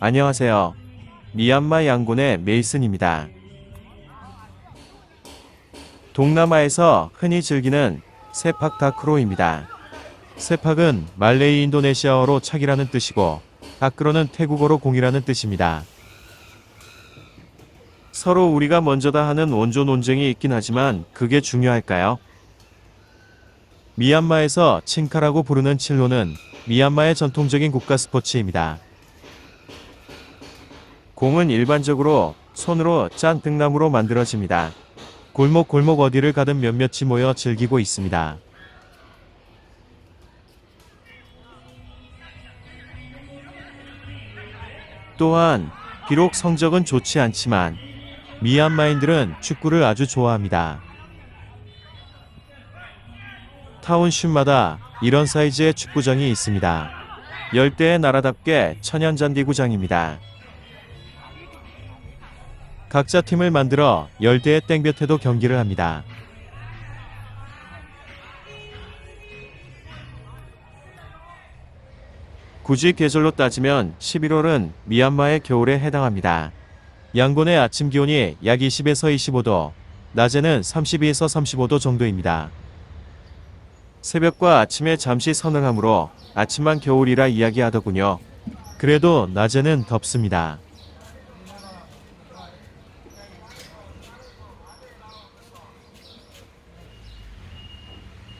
안녕하세요. 미얀마 양곤의 메이슨입니다. 동남아에서 흔히 즐기는 세팍 다크로입니다. 세팍은 말레이 인도네시아어로 착이라는 뜻이고 다크로는 태국어로 공이라는 뜻입니다. 서로 우리가 먼저다 하는 원조 논쟁이 있긴 하지만 그게 중요할까요? 미얀마에서 칭카라고 부르는 칠로는 미얀마의 전통적인 국가 스포츠입니다. 공은 일반적으로 손으로 짠 등나무로 만들어집니다. 골목 골목 어디를 가든 몇몇이 모여 즐기고 있습니다. 또한 비록 성적은 좋지 않지만 미얀마인들은 축구를 아주 좋아합니다. 타운쉽마다 이런 사이즈의 축구장이 있습니다. 열대의 나라답게 천연잔디구장입니다. 각자 팀을 만들어 열대의 땡볕에도 경기를 합니다. 굳이 계절로 따지면 11월은 미얀마의 겨울에 해당합니다. 양곤의 아침 기온이 약 20에서 25도, 낮에는 32에서 35도 정도입니다. 새벽과 아침에 잠시 서늘하므로 아침만 겨울이라 이야기하더군요. 그래도 낮에는 덥습니다.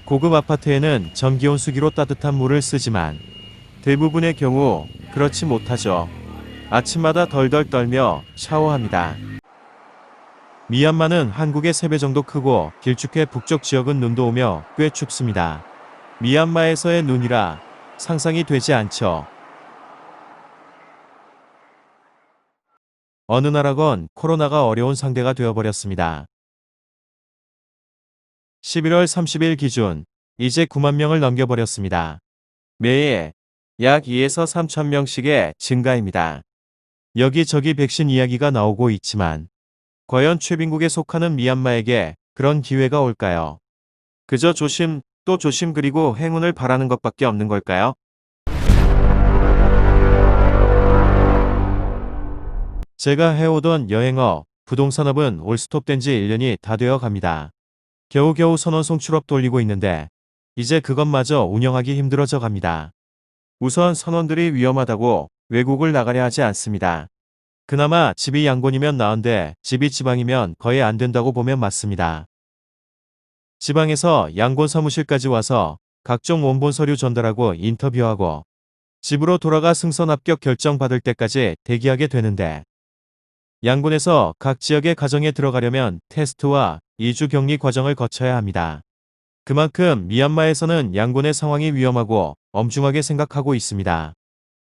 고급 아파트에는 전기온수기로 따뜻한 물을 쓰지만 대부분의 경우 그렇지 못하죠. 아침마다 덜덜 떨며 샤워합니다. 미얀마는 한국의 3배 정도 크고 길쭉해 북쪽 지역은 눈도 오며 꽤 춥습니다. 미얀마에서의 눈이라 상상이 되지 않죠. 어느 나라건 코로나가 어려운 상대가 되어버렸습니다. 11월 30일 기준 이제 9만 명을 넘겨버렸습니다. 매일 약 2에서 3천 명씩의 증가입니다. 여기저기 백신 이야기가 나오고 있지만 과연 최빈국에 속하는 미얀마에게 그런 기회가 올까요? 그저 조심 또 조심 그리고 행운을 바라는 것밖에 없는 걸까요? 제가 해오던 여행업, 부동산업은 올 스톱된 지 1년이 다 되어 갑니다. 겨우겨우 선원송 출업 돌리고 있는데 이제 그것마저 운영하기 힘들어져 갑니다. 우선 선원들이 위험하다고 외국을 나가려 하지 않습니다. 그나마 집이 양곤이면 나은데 집이 지방이면 거의 안 된다고 보면 맞습니다. 지방에서 양곤 사무실까지 와서 각종 원본 서류 전달하고 인터뷰하고 집으로 돌아가 승선 합격 결정 받을 때까지 대기하게 되는데 양곤에서 각 지역의 가정에 들어가려면 테스트와 2주 격리 과정을 거쳐야 합니다. 그만큼 미얀마에서는 양곤의 상황이 위험하고 엄중하게 생각하고 있습니다.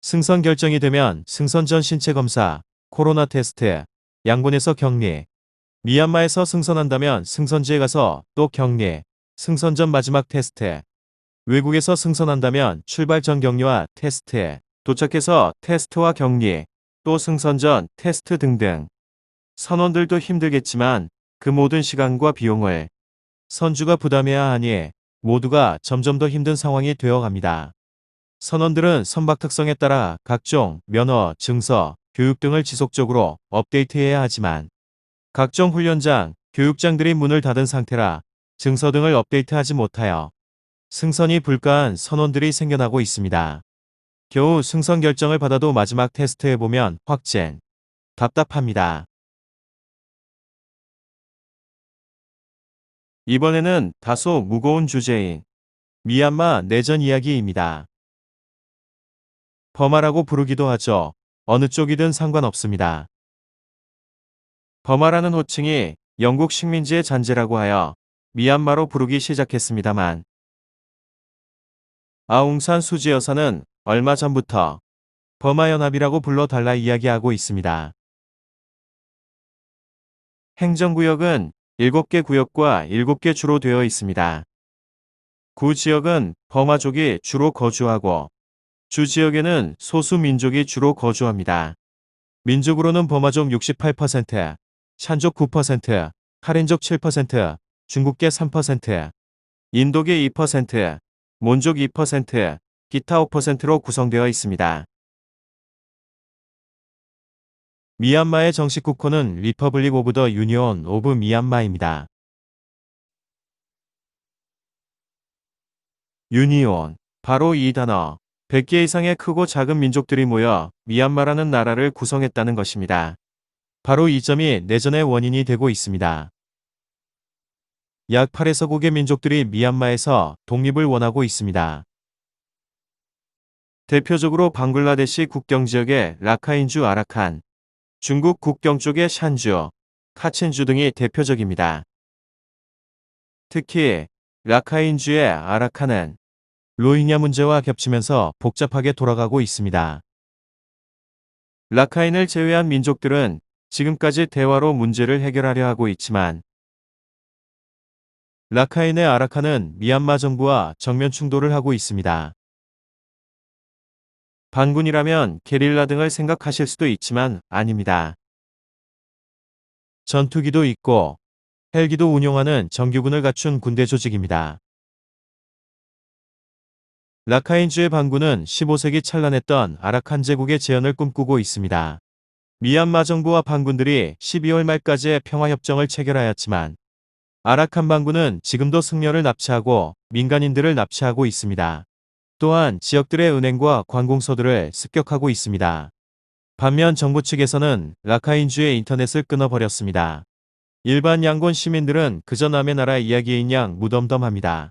승선 결정이 되면 승선 전 신체 검사, 코로나 테스트, 양곤에서 격리, 미얀마에서 승선한다면 승선지에 가서 또 격리, 승선 전 마지막 테스트, 외국에서 승선한다면 출발 전 격리와 테스트, 도착해서 테스트와 격리, 또 승선 전 테스트 등등. 선원들도 힘들겠지만 그 모든 시간과 비용을 선주가 부담해야 하니 모두가 점점 더 힘든 상황이 되어갑니다. 선원들은 선박 특성에 따라 각종 면허, 증서, 교육 등을 지속적으로 업데이트해야 하지만 각종 훈련장, 교육장들이 문을 닫은 상태라 증서 등을 업데이트하지 못하여 승선이 불가한 선원들이 생겨나고 있습니다. 겨우 승선 결정을 받아도 마지막 테스트해보면 확진. 답답합니다. 이번에는 다소 무거운 주제인 미얀마 내전 이야기입니다. 버마라고 부르기도 하죠. 어느 쪽이든 상관없습니다. 버마라는 호칭이 영국 식민지의 잔재라고 하여 미얀마로 부르기 시작했습니다만 아웅산 수지 여사는 얼마 전부터 버마연합이라고 불러달라 이야기하고 있습니다. 행정구역은 7개 구역과 7개 주로 되어 있습니다. 구 지역은 버마족이 주로 거주하고 주 지역에는 소수 민족이 주로 거주합니다. 민족으로는 버마족 68%, 샨족 9%, 카린족 7%, 중국계 3%, 인도계 2%, 몬족 2%, 기타 5%로 구성되어 있습니다. 미얀마의 정식 국호는 리퍼블릭 오브 더 유니온 오브 미얀마입니다. 유니온. 바로 이 단어. 100개 이상의 크고 작은 민족들이 모여 미얀마라는 나라를 구성했다는 것입니다. 바로 이 점이 내전의 원인이 되고 있습니다. 약 8에서 9개 민족들이 미얀마에서 독립을 원하고 있습니다. 대표적으로 방글라데시 국경 지역의 라카인주 아라칸, 중국 국경 쪽의 샨주, 카첸주 등이 대표적입니다. 특히 라카인주의 아라칸은 로힝야 문제와 겹치면서 복잡하게 돌아가고 있습니다. 라카인을 제외한 민족들은 지금까지 대화로 문제를 해결하려 하고 있지만 라카인의 아라칸은 미얀마 정부와 정면 충돌을 하고 있습니다. 반군이라면 게릴라 등을 생각하실 수도 있지만 아닙니다. 전투기도 있고 헬기도 운용하는 정규군을 갖춘 군대 조직입니다. 라카인주의 반군은 15세기 찬란했던 아라칸 제국의 재현을 꿈꾸고 있습니다. 미얀마 정부와 반군들이 12월 말까지의 평화협정을 체결하였지만 아라칸 반군은 지금도 승려를 납치하고 민간인들을 납치하고 있습니다. 또한 지역들의 은행과 관공서들을 습격하고 있습니다. 반면 정부 측에서는 라카인주의 인터넷을 끊어버렸습니다. 일반 양곤 시민들은 그저 남의 나라 이야기인 양 무덤덤합니다.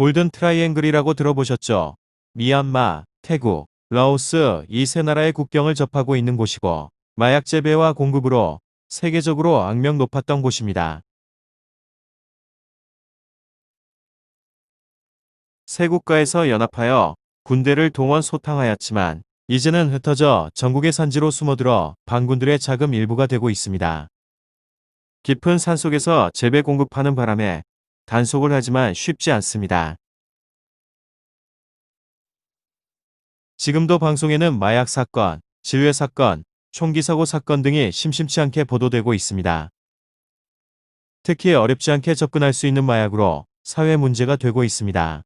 골든 트라이앵글이라고 들어보셨죠? 미얀마, 태국, 라오스 이 세 나라의 국경을 접하고 있는 곳이고 마약 재배와 공급으로 세계적으로 악명 높았던 곳입니다. 세 국가에서 연합하여 군대를 동원 소탕하였지만 이제는 흩어져 전국의 산지로 숨어들어 반군들의 자금 일부가 되고 있습니다. 깊은 산속에서 재배 공급하는 바람에 단속을 하지만 쉽지 않습니다. 지금도 방송에는 마약 사건, 질회 사건, 총기 사고 사건 등이 심심치 않게 보도되고 있습니다. 특히 어렵지 않게 접근할 수 있는 마약으로 사회 문제가 되고 있습니다.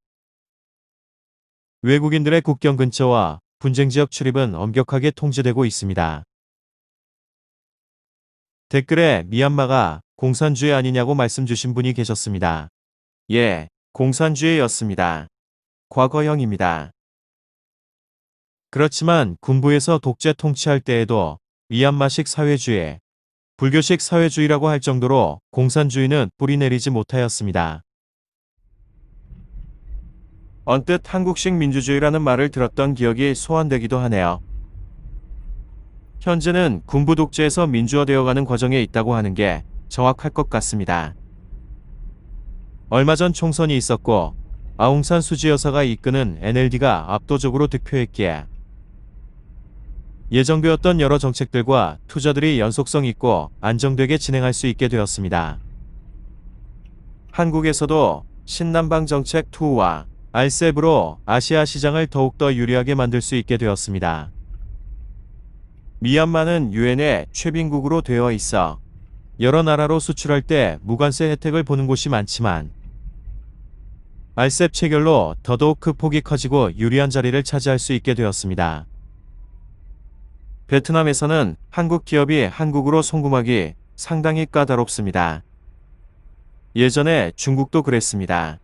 외국인들의 국경 근처와 분쟁 지역 출입은 엄격하게 통제되고 있습니다. 댓글에 미얀마가 공산주의 아니냐고 말씀 주신 분이 계셨습니다. 예, 공산주의였습니다. 과거형입니다. 그렇지만 군부에서 독재 통치할 때에도 미얀마식 사회주의, 불교식 사회주의라고 할 정도로 공산주의는 뿌리 내리지 못하였습니다. 언뜻 한국식 민주주의라는 말을 들었던 기억이 소환되기도 하네요. 현재는 군부 독재에서 민주화되어가는 과정에 있다고 하는 게 정확할 것 같습니다. 얼마 전 총선이 있었고 아웅산 수지 여사가 이끄는 NLD가 압도적으로 득표했기에 예정되었던 여러 정책들과 투자들이 연속성 있고 안정되게 진행할 수 있게 되었습니다. 한국에서도 신남방 정책 2와 알셉으로 아시아 시장을 더욱더 유리하게 만들 수 있게 되었습니다. 미얀마는 유엔의 최빈국으로 되어 있어 여러 나라로 수출할 때 무관세 혜택을 보는 곳이 많지만 알셉 체결로 더더욱 그 폭이 커지고 유리한 자리를 차지할 수 있게 되었습니다. 베트남에서는 한국 기업이 한국으로 송금하기 상당히 까다롭습니다. 예전에 중국도 그랬습니다.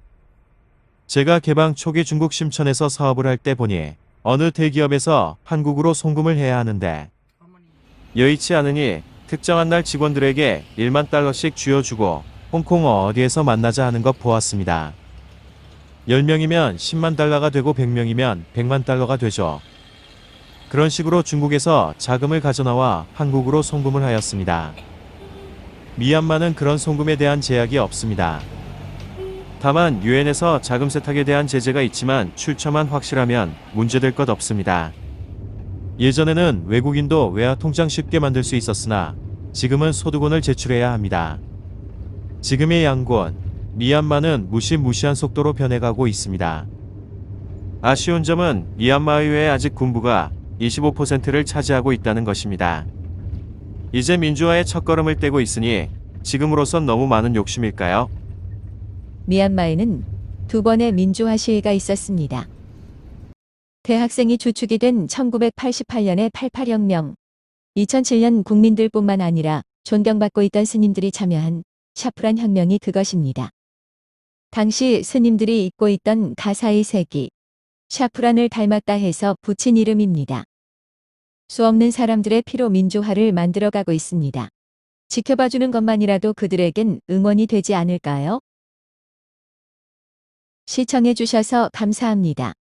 제가 개방 초기 중국 심천에서 사업을 할 때 보니 어느 대기업에서 한국으로 송금을 해야 하는데 여의치 않으니 특정한 날 직원들에게 1만 달러씩 쥐어주고 홍콩 어디에서 만나자 하는 것 보았습니다. 10명이면 10만 달러가 되고 100명이면 100만 달러가 되죠. 그런 식으로 중국에서 자금을 가져나와 한국으로 송금을 하였습니다. 미얀마는 그런 송금에 대한 제약이 없습니다. 다만 유엔에서 자금 세탁에 대한 제재가 있지만 출처만 확실하면 문제될 것 없습니다. 예전에는 외국인도 외화 통장 쉽게 만들 수 있었으나 지금은 소득원을 제출해야 합니다. 지금의 양곤, 미얀마는 무시무시한 속도로 변해가고 있습니다. 아쉬운 점은 미얀마 이외에 아직 군부가 25%를 차지하고 있다는 것입니다. 이제 민주화의 첫걸음을 떼고 있으니 지금으로선 너무 많은 욕심일까요? 미얀마에는 두 번의 민주화 시위가 있었습니다. 대학생이 주축이 된 1988년의 88혁명, 2007년 국민들뿐만 아니라 존경받고 있던 스님들이 참여한 샤프란 혁명이 그것입니다. 당시 스님들이 입고 있던 가사의 색이 샤프란을 닮았다 해서 붙인 이름입니다. 수없는 사람들의 피로 민주화를 만들어가고 있습니다. 지켜봐주는 것만이라도 그들에겐 응원이 되지 않을까요? 시청해주셔서 감사합니다.